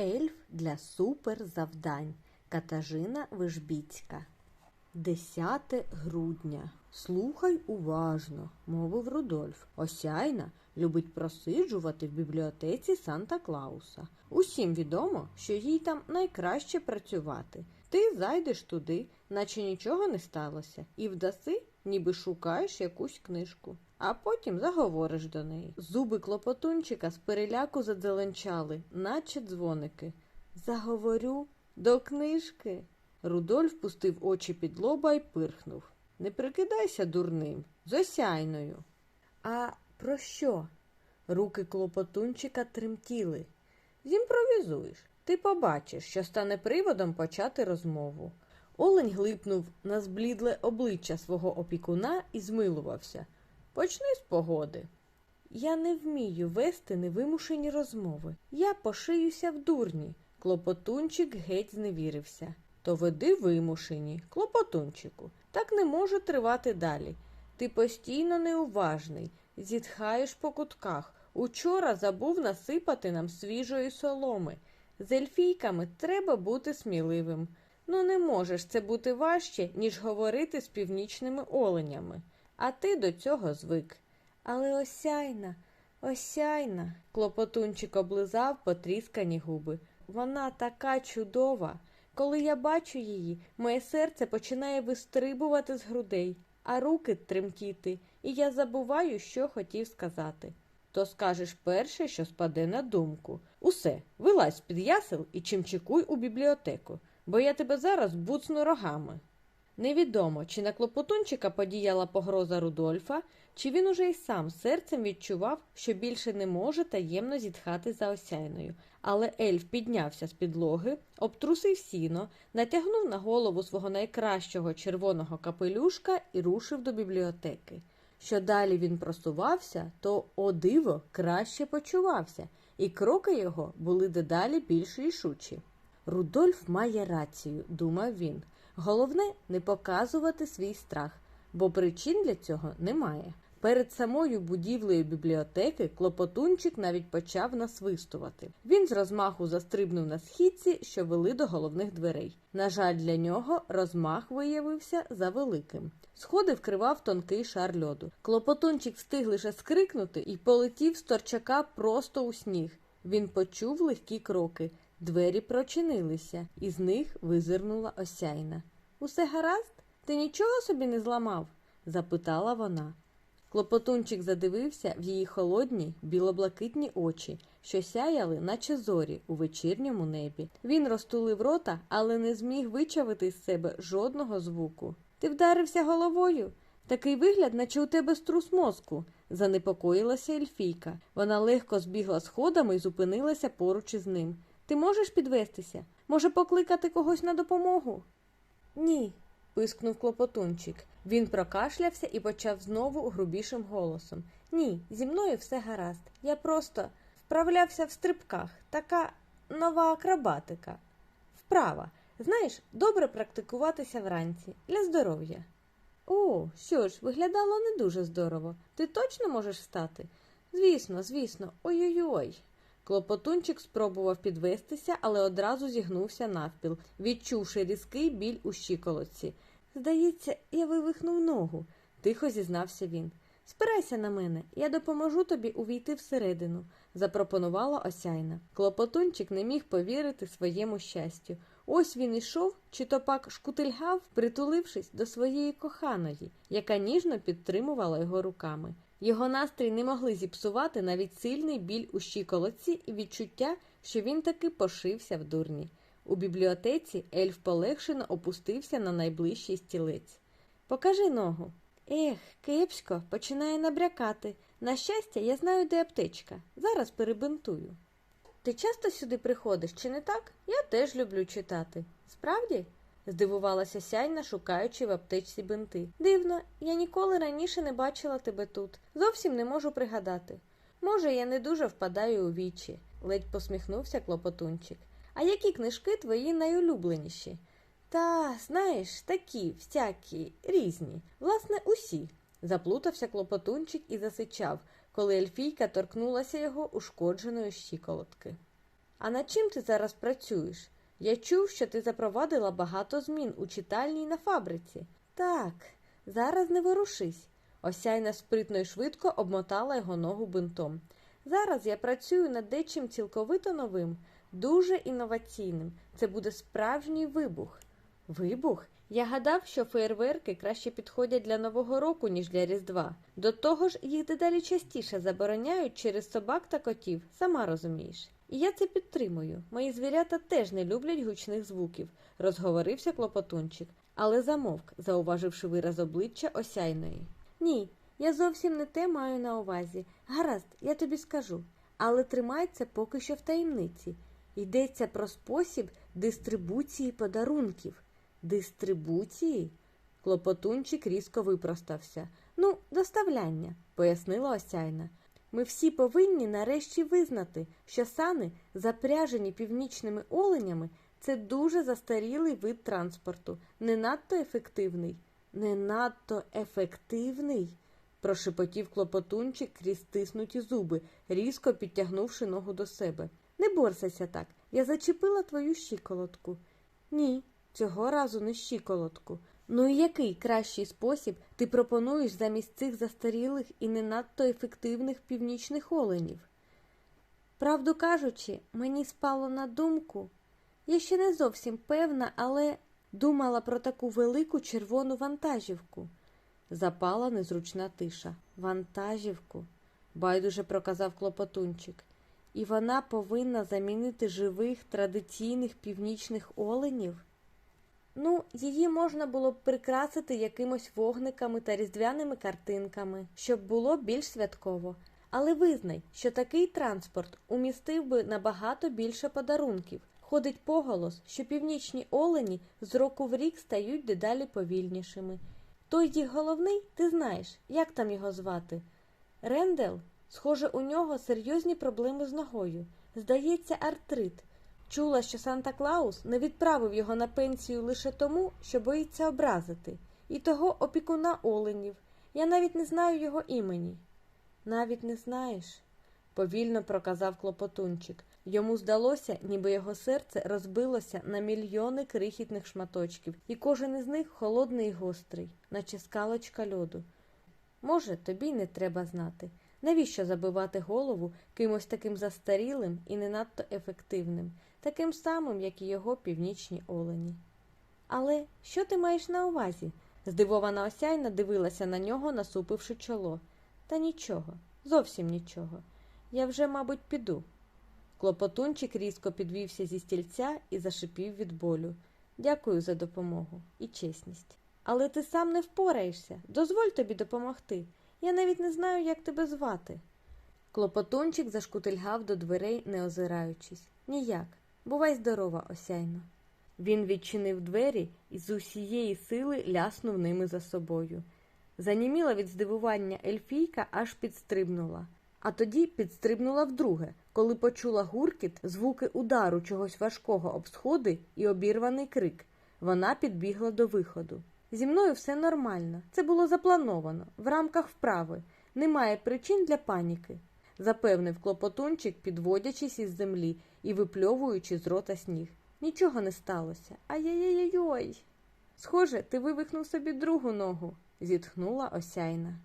Ельф для суперзавдань Катажина Вижбіцька. 10 грудня. Слухай уважно, мовив Рудольф. Осяйна любить просиджувати в бібліотеці Санта Клауса. Усім відомо, що їй там найкраще працювати. Ти зайдеш туди, наче нічого не сталося, і вдаси, ніби шукаєш якусь книжку. А потім заговориш до неї. Зуби клопотунчика з переляку задзеленчали, наче дзвоники. Заговорю до книжки. Рудольф пустив очі під лоба і пирхнув. Не прикидайся дурним, з осяйною. А про що? Руки клопотунчика тремтіли. Зімпровізуєш. Ти побачиш, що стане приводом почати розмову. Олень глипнув на зблідле обличчя свого опікуна і змилувався. Почни з погоди. Я не вмію вести невимушені розмови. Я пошиюся в дурні. Клопотунчик геть зневірився. То веди вимушені, клопотунчику. Так не може тривати далі. Ти постійно неуважний, зітхаєш по кутках. Учора забув насипати нам свіжої соломи. З ельфійками треба бути сміливим. Ну не можеш це бути важче, ніж говорити з північними оленями. А ти до цього звик. Але осяйна, осяйна, клопотунчик облизав потріскані губи. Вона така чудова. Коли я бачу її, моє серце починає вистрибувати з грудей, а руки тремтіти, і я забуваю, що хотів сказати. То скажеш перше, що спаде на думку. Усе, вилазь з-під ясел і чимчикуй у бібліотеку, бо я тебе зараз буцну рогами. Невідомо, чи на клопотунчика подіяла погроза Рудольфа, чи він уже й сам серцем відчував, що більше не може таємно зітхати за осяйною. Але ельф піднявся з підлоги, обтрусив сіно, натягнув на голову свого найкращого червоного капелюшка і рушив до бібліотеки. Що далі він просувався, то, о диво, краще почувався, і кроки його були дедалі більш рішучі. Рудольф має рацію, думав він. Головне не показувати свій страх, бо причин для цього немає. Перед самою будівлею бібліотеки клопотунчик навіть почав насвистувати. Він з розмаху застрибнув на східці, що вели до головних дверей. На жаль, для нього розмах виявився завеликим. Сходи вкривав тонкий шар льоду. Клопотунчик встиг лише скрикнути і полетів з торчака просто у сніг. Він почув легкі кроки. Двері прочинилися, і з них визирнула осяйна. Усе гаразд? Ти нічого собі не зламав? запитала вона. Клопотунчик задивився в її холодні, білоблакитні очі, що сяяли, наче зорі у вечірньому небі. Він розтулив рота, але не зміг вичавити з себе жодного звуку. Ти вдарився головою? Такий вигляд, наче у тебе струс мозку, занепокоїлася Ельфійка. Вона легко збігла сходами і зупинилася поруч із ним. Ти можеш підвестися? Може, покликати когось на допомогу? Ні, пискнув клопотунчик. Він прокашлявся і почав знову грубішим голосом. Ні, зі мною все гаразд. Я просто вправлявся в стрибках. Така нова акробатика. Вправа. Знаєш, добре практикуватися вранці для здоров'я. О, що ж, виглядало не дуже здорово. Ти точно можеш встати? Звісно, звісно, ой-ой-ой. Клопотунчик спробував підвестися, але одразу зігнувся навпіл, відчувши різкий біль у щиколотці. Здається, я вивихнув ногу, тихо зізнався він. Спирайся на мене, я допоможу тобі увійти всередину, запропонувала осяйна. Клопотунчик не міг повірити своєму щастю. Ось він ішов, чи то пак шкутильгав, притулившись до своєї коханої, яка ніжно підтримувала його руками. Його настрій не могли зіпсувати навіть сильний біль у щиколотці і відчуття, що він таки пошився в дурні. У бібліотеці ельф полегшено опустився на найближчий стілець. Покажи ногу. Ех, кепсько, починає набрякати. На щастя, я знаю, де аптечка. Зараз перебинтую. Ти часто сюди приходиш, чи не так? Я теж люблю читати. Справді? Здивувалася сяйна, шукаючи в аптечці бинти. Дивно, я ніколи раніше не бачила тебе тут. Зовсім не можу пригадати. Може, я не дуже впадаю у вічі, ледь посміхнувся клопотунчик. А які книжки твої найулюбленіші? Та, знаєш, такі, всякі, різні, власне, усі. Заплутався клопотунчик і засичав, коли Ельфійка торкнулася його ушкодженої щиколотки. А над чим ти зараз працюєш? Я чув, що ти запровадила багато змін у читальні й на фабриці. Так, зараз не ворушись. Осяйна спритно й швидко обмотала його ногу бинтом. Зараз я працюю над дечим цілковито новим, дуже інноваційним. Це буде справжній вибух. Вибух? Я гадав, що феєрверки краще підходять для Нового року, ніж для Різдва. До того ж, їх дедалі частіше забороняють через собак та котів, сама розумієш. І я це підтримую. Мої звірята теж не люблять гучних звуків, розговорився клопотунчик, але замовк, зауваживши вираз обличчя осяйної. Ні, я зовсім не те маю на увазі. Гаразд, я тобі скажу. Але тримай це поки що в таємниці. Йдеться про спосіб дистрибуції подарунків. Дистрибуції? Клопотунчик різко випростався. Ну, доставляння, пояснила Осяйна. Ми всі повинні нарешті визнати, що сани, запряжені північними оленями, це дуже застарілий вид транспорту, не надто ефективний. Не надто ефективний? прошепотів клопотунчик крізь стиснуті зуби, різко підтягнувши ногу до себе. Не борсайся так, я зачепила твою щиколотку. Ні, цього разу не щиколотку. Ну і який кращий спосіб ти пропонуєш замість цих застарілих і не надто ефективних північних оленів? Правду кажучи, мені спало на думку. Я ще не зовсім певна, але думала про таку велику червону вантажівку. Запала незручна тиша. Вантажівку, байдуже проказав клопотунчик. І вона повинна замінити живих традиційних північних оленів. Ну, її можна було б прикрасити якимось вогниками та різдвяними картинками, щоб було більш святково. Але визнай, що такий транспорт умістив би набагато більше подарунків. Ходить поголос, що північні олені з року в рік стають дедалі повільнішими. Той їх головний, ти знаєш, як там його звати? Рендел? Схоже, у нього серйозні проблеми з ногою. Здається, артрит. Чула, що Санта Клаус не відправив його на пенсію лише тому, що боїться образити, і того опікуна оленів. Я навіть не знаю його імені. Навіть не знаєш, повільно проказав клопотунчик. Йому здалося, ніби його серце розбилося на мільйони крихітних шматочків, і кожен із них холодний і гострий, наче скалочка льоду. Може, тобі не треба знати. Навіщо забивати голову кимось таким застарілим і не надто ефективним, таким самим, як і його північні олені? Але що ти маєш на увазі? Здивована осяйна дивилася на нього, насупивши чоло. Та нічого, зовсім нічого. Я вже, мабуть, піду. Клопотунчик різко підвівся зі стільця і зашипів від болю. Дякую за допомогу і чесність. Але ти сам не впораєшся. Дозволь тобі допомогти. Я навіть не знаю, як тебе звати. Клопотунчик зашкутильгав до дверей, не озираючись. Ніяк. Бувай здорова, осяйно. Він відчинив двері і з усієї сили ляснув ними за собою. Заніміла від здивування ельфійка, аж підстрибнула. А тоді підстрибнула вдруге, коли почула гуркіт, звуки удару чогось важкого об сходи і обірваний крик. Вона підбігла до виходу. Зі мною все нормально. Це було заплановано, в рамках вправи. Немає причин для паніки, запевнив клопотунчик, підводячись із землі і випльовуючи з рота сніг. Нічого не сталося. Ай-яй-яй-яй. Схоже, ти вивихнув собі другу ногу, зітхнула осяйна.